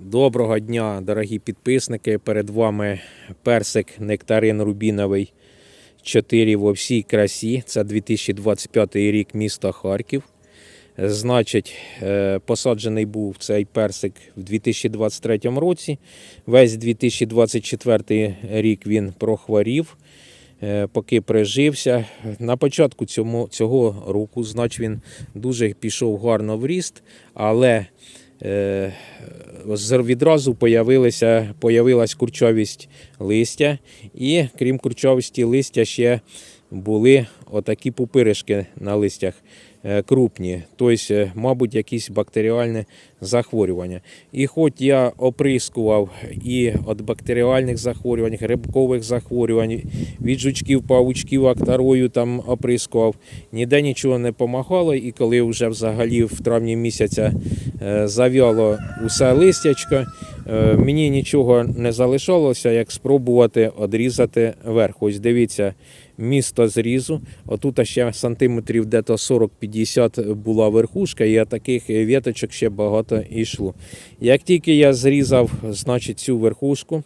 Доброго дня, дорогі підписники. Перед вами персик нектарин рубіновий 4 во всій красі. Це 2025 рік місто Харків. Значить, е, посаджений був цей персик в 2023 році. Весь 2024 рік він прохворів, е, поки прижився. На початку цього року, значить, він дуже пішов гарно в ріст, але відразу появилася, появилась курчовість листя, і крім курчовості листя ще були отакі пупиришки на листях. е, крупні, тобто, е, мабуть, якісь бактеріальне захворювання. І хоч я оприскував і від бактеріальних захворювань, грибкових захворювань, від жучків, павучків, акторою там оприскував, ніде нічого не допомагало. І коли вже взагалі в травні місяця е, зав'яло усе листячко, е, мені нічого не залишалося, як спробувати одрізати верх. Ось дивіться, місто зрізу. Отут ще сантиметрів дето 40-50 була верхушка, і таких віточок ще багато йшло. Як тільки я зрізав значить, цю верхушку,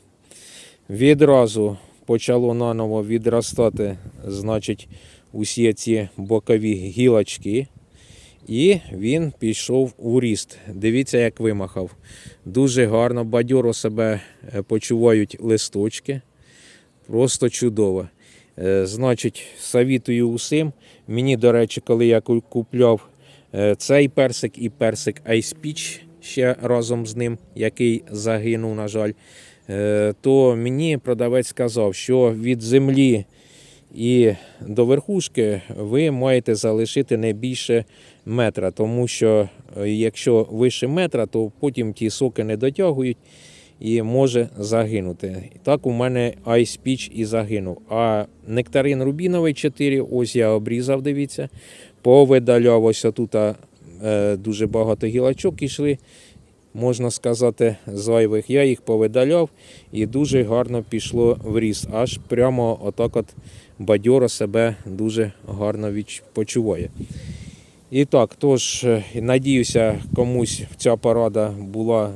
відразу почало наново відростати значить, усі ці бокові гілочки. І він пішов у ріст. Дивіться, як вимахав. Дуже гарно, бадьоро себе е, почувають листочки. Просто чудово. Е, Значить, совітую усім. Мені, до речі, коли я купляв е, цей персик і персик Ice Peach ще разом з ним, який загинув, на жаль, е, то мені продавець сказав, що від землі і до верхушки ви маєте залишити не більше метра, тому що якщо вище метра, то потім ті соки не дотягують і може загинути. Так у мене Peach і загинув. А нектарин рубіновий 4, ось я обрізав, дивіться, повидаляв ось тут е, дуже багато гілочок ішли. Можна сказати, зайвих. Я їх повидаляв і дуже гарно пішло в ріст. Аж прямо отак от бадьоро себе дуже гарно почуває. І так, тож, е, надіюся, комусь ця порада була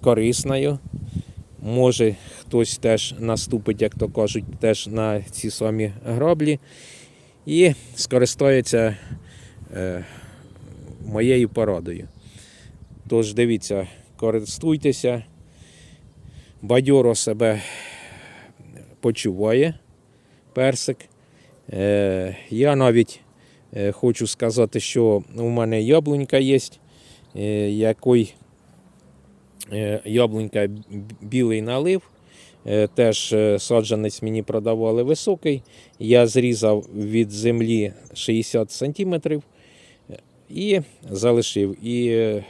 корисною. Може, хтось теж наступить, як то кажуть, теж на ці самі граблі і скористається е, моєю порадою. Тож дивіться, користуйтеся, бадьоро себе почуває персик. Е, я навіть е, хочу сказати, що у мене яблунька є, е, е, яблунька білий налив. Е, Теж е, саджанець мені продавали високий. Я зрізав від землі 60 см і залишив. І е,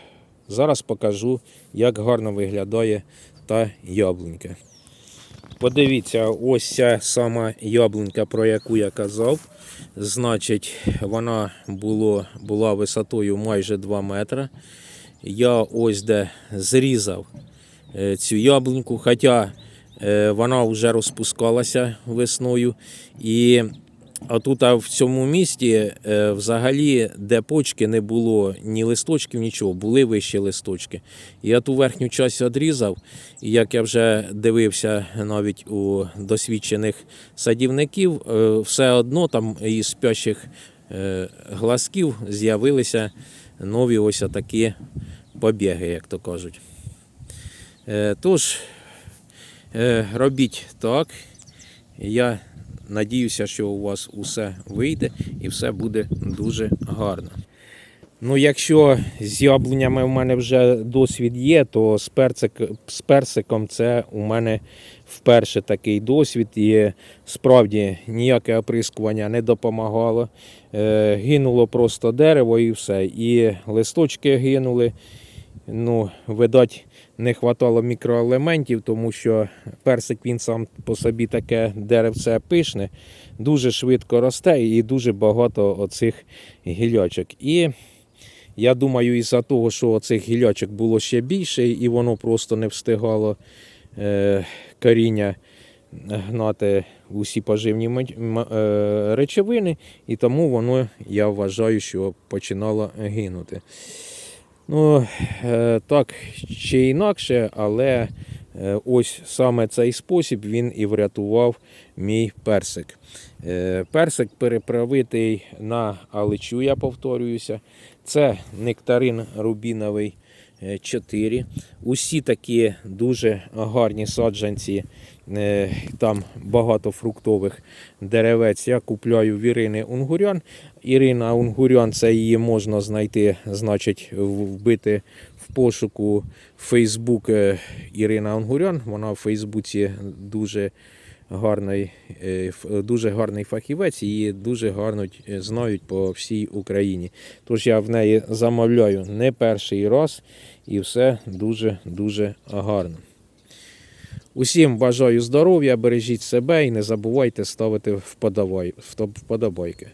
зараз покажу, як гарно виглядає та яблунька. Подивіться, ось ця сама яблунька, про яку я казав. Значить, вона було, була висотою майже 2 метри. Я ось де зрізав е, цю яблуньку, хоча е, вона вже розпускалася весною. І отут а в цьому місті е, взагалі, де почки не було ні листочків, нічого, були вищі листочки. Я ту верхню частину відрізав, і як я вже дивився навіть у досвідчених садівників, все одно там із спящих глазків з'явилися нові ось такі побіги, як то кажуть. Е, Тож, е, робіть так. Я надіюся, що у вас усе вийде і все буде дуже гарно. Ну, якщо з яблунями в мене вже досвід є, то з, перцик, з персиком це у мене вперше такий досвід. І справді ніяке оприскування не допомагало. Е, гинуло просто дерево і все. І листочки гинули. Ну, видать, не вистачало мікроелементів, тому що персик він сам по собі таке деревце пишне, дуже швидко росте і дуже багато оцих гілячок. І я думаю, із-за того, що цих гілячок було ще більше, і воно просто не встигало е, коріння гнати усі поживні е, речовини, і тому воно, я вважаю, що починало гинути. Ну, е, так чи інакше, але ось саме цей спосіб він і врятував мій персик. Персик переправитий на алечу, я повторююся. Це нектарин рубіновий е, 4. Усі такі дуже гарні саджанці. е, Там багато фруктових деревець. Я купляю в Ірини Унгурян. Ірина Унгурян, це її можна знайти, значить, вбити в пошуку Facebook е, Ірина Унгурян. Вона в Фейсбуці дуже гарний, е, дуже гарний фахівець, її дуже гарно е, знають по всій Україні. Тож я в неї замовляю не перший раз і все дуже-дуже гарно. Усім бажаю здоров'я, бережіть себе і не забувайте ставити вподобайки.